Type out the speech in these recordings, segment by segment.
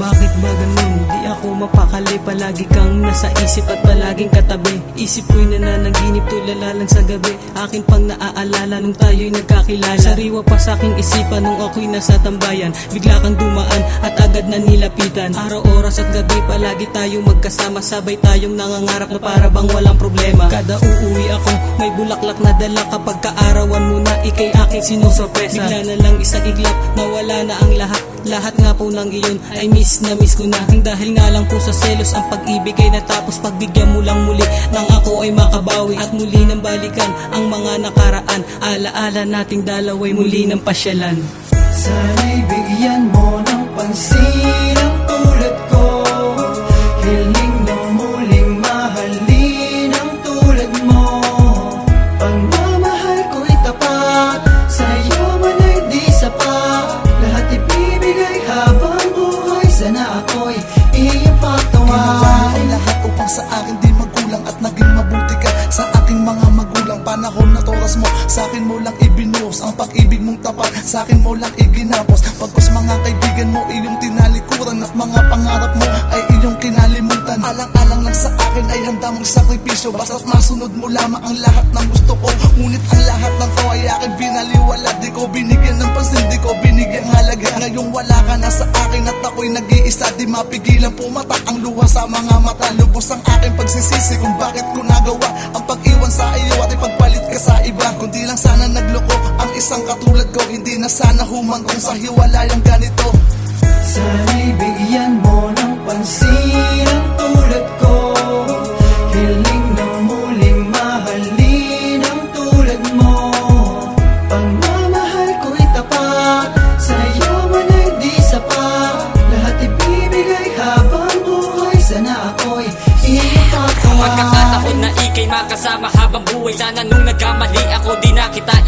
Bakit ba ganun? Di ako mapakali Palagi kang nasa isip at palaging katabi. Isip ko'y nananaginip tulala lang sa gabi. Akin pang naaalala nung tayo'y nagkakilala. Sariwa pa sa aking isipan nung ako'y nasa tambayan. Bigla kang dumaan at agad na nilapitan. Araw, oras at gabi palagi tayong magkasama. Sabay tayong nangangarap na para bang walang problema. Kada uuwi ako may bulaklak na dala. Kapag kaarawan mo na ikay aking sinusorpresa Bigla na lang isang iglap nawala na ang lahat. Lahat nga po ng iyon ay miss na miss ko na Ang Dahil nga lang po sa selos ang pag-ibig ay natapos. Pagbigyan mo lang muli nang ako ay makabawi. At muli nang balikan ang mga nakaraan. Alaala nating dalaway muli ng pasyalan. Sana'y bigyan mo ng pansin Panahon na toras mo, sa akin mo lang ibinuhos Ang pag-ibig mong tapat, sa akin mo lang iginapos Pagkos mga kaibigan mo, iyong tinalikuran At mga pangarap mo ay iyong kinalimutan. Alang-alang lang sa akin ay handa mong sakripisyo Basta't masunod mo lamang ang lahat ng gusto ko. Ngunit ang lahat ng to ay aking binaliwala Di ko binigyan ng pansin, di ko binigyan halaga. Ngayong wala ka na sa akin at ako'y nag-iisa Di mapigilan pumatak ang luha sa mga mata Lubos ang aking pagsisisi kung bakit ko nagawa Ang pag-iwan sa iyo at iba Kundi lang sana nagloko. Ang isang katulad ko Hindi na sana humantong sa hiwalayang ganito. Sana'y bigyan mo ng pansin ang tulad ko Hiling na muling mahalin ang tulad mo. Pagmamahal ko'y tapat Sa'yo man ay di sapat Lahat ibibigay habang buhay Sana ako'y iyong patawa Pagkakataon na ikay makasama habang buhay Sana nung nagkamali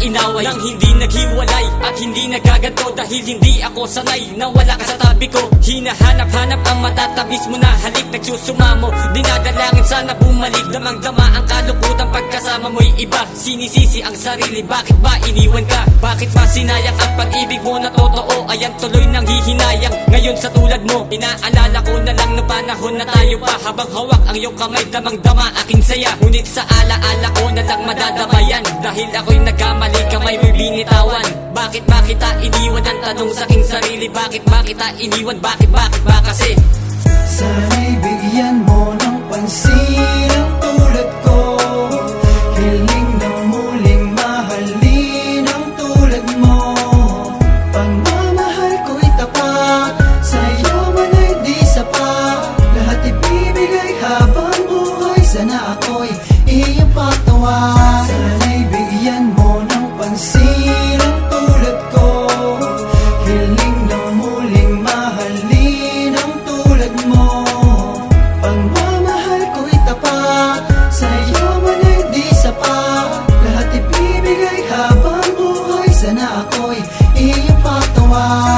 inaway Nang hindi naghiwalay at hindi nagaganto Dahil hindi ako sanay na wala ka sa tabi ko. Hinahanap-hanap ang matatamis mo na halik Nagsusumamo, dinadalangin sana bumalik Damang-dama ang kalukutan pagkasama mo'y iba. Sinisisi ang sarili, bakit ba iniwan ka? Bakit ba sinayang ang pag-ibig mo na totoo? Ayan tuloy nang hihinayang. Ngayon sa tulad mo, inaalala ko na lang na panahon na tayo pa. Habang hawak ang iyong kamay, damang-dama aking saya. Ngunit sa alaala ko na lang madadamayan. Dahil ako'y nagkamali, kamay mo'y binitawan Bakit ba kita iniwan? Ang tanong sa aking sarili Bakit ba kita iniwan, bakit, bakit ba kasi? Sana'y bigyan mo ng pansin Lahat